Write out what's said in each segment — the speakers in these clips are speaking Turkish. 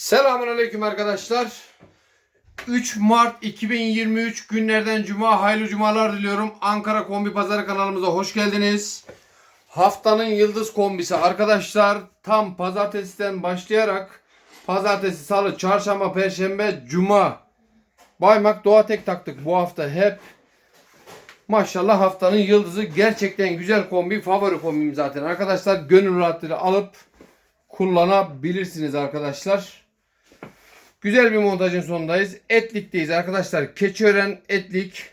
Selamünaleyküm arkadaşlar. 3 Mart 2023 günlerden cuma hayırlı cumalar diliyorum. Ankara Kombi Pazarı kanalımıza hoş geldiniz. Haftanın yıldız kombisi arkadaşlar tam pazartesiden başlayarak pazartesi, salı, çarşamba, perşembe, cuma Baymak Doğa Tek taktık bu hafta hep. Maşallah haftanın yıldızı gerçekten güzel kombi favori kombim zaten arkadaşlar gönül rahatlığıyla alıp kullanabilirsiniz arkadaşlar. Güzel bir montajın sonundayız. Etlik'teyiz arkadaşlar. Keçiören Etlik.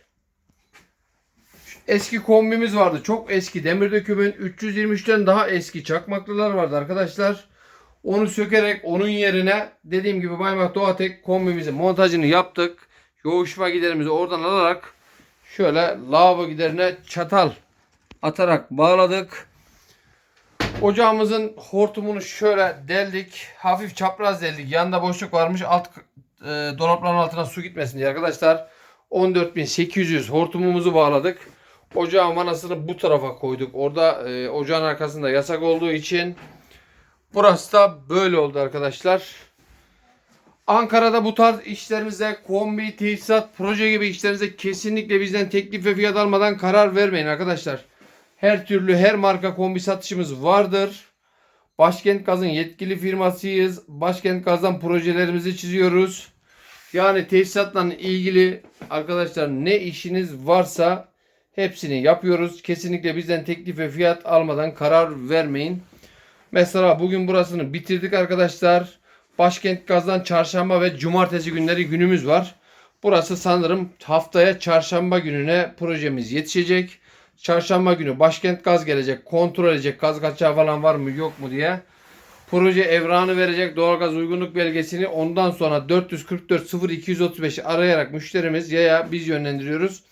Eski kombimiz vardı. Çok eski. Demir dökümün 323'ten daha eski çakmaklılar vardı arkadaşlar. Onu sökerek onun yerine dediğim gibi Baymak Doğatek kombimizin montajını yaptık. Yoğuşma giderimizi oradan alarak şöyle lavabo giderine çatal atarak bağladık. Ocağımızın hortumunu şöyle deldik. Hafif çapraz deldik. Yanında boşluk varmış. Alt e, dolapların altına su gitmesin diye arkadaşlar. 14.800 hortumumuzu bağladık. Ocağın vanasını bu tarafa koyduk. Orada e, ocağın arkasında yasak olduğu için burası da böyle oldu arkadaşlar. Ankara'da bu tarz işlerinize kombi, tesisat, proje gibi işlerinize kesinlikle bizden teklif ve fiyat almadan karar vermeyin arkadaşlar. Her türlü her marka kombi satışımız vardır. Başkent Gaz'ın yetkili firmasıyız. Başkent Gaz'dan projelerimizi çiziyoruz. Yani tesisatla ilgili arkadaşlar ne işiniz varsa hepsini yapıyoruz. Kesinlikle bizden teklif ve fiyat almadan karar vermeyin. Mesela bugün burasını bitirdik arkadaşlar. Başkent Gaz'dan çarşamba ve cumartesi günleri günümüz var. Burası sanırım haftaya çarşamba gününe projemiz yetişecek. Çarşamba günü Başkent Gaz gelecek. Kontrol edecek gaz kaçağı falan var mı yok mu diye. Proje evranı verecek doğalgaz uygunluk belgesini ondan sonra 444 0235 arayarak müşterimiz yaya biz yönlendiriyoruz.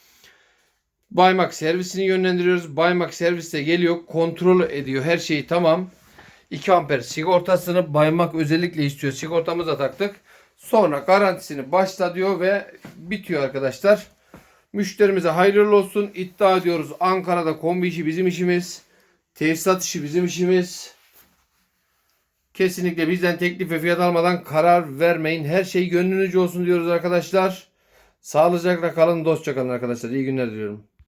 Baymak servisini yönlendiriyoruz. Baymak serviste geliyor kontrol ediyor her şeyi tamam. 2 amper sigortasını Baymak özellikle istiyor. Sigortamızı da taktık. Sonra garantisini başla diyor ve bitiyor arkadaşlar. Müşterimize hayırlı olsun. İddia ediyoruz. Ankara'da kombi işi bizim işimiz. Tesisat işi bizim işimiz. Kesinlikle bizden teklif ve fiyat almadan karar vermeyin. Her şey gönlünüzce olsun diyoruz arkadaşlar. Sağlıcakla kalın, dostça kalın arkadaşlar. İyi günler diliyorum.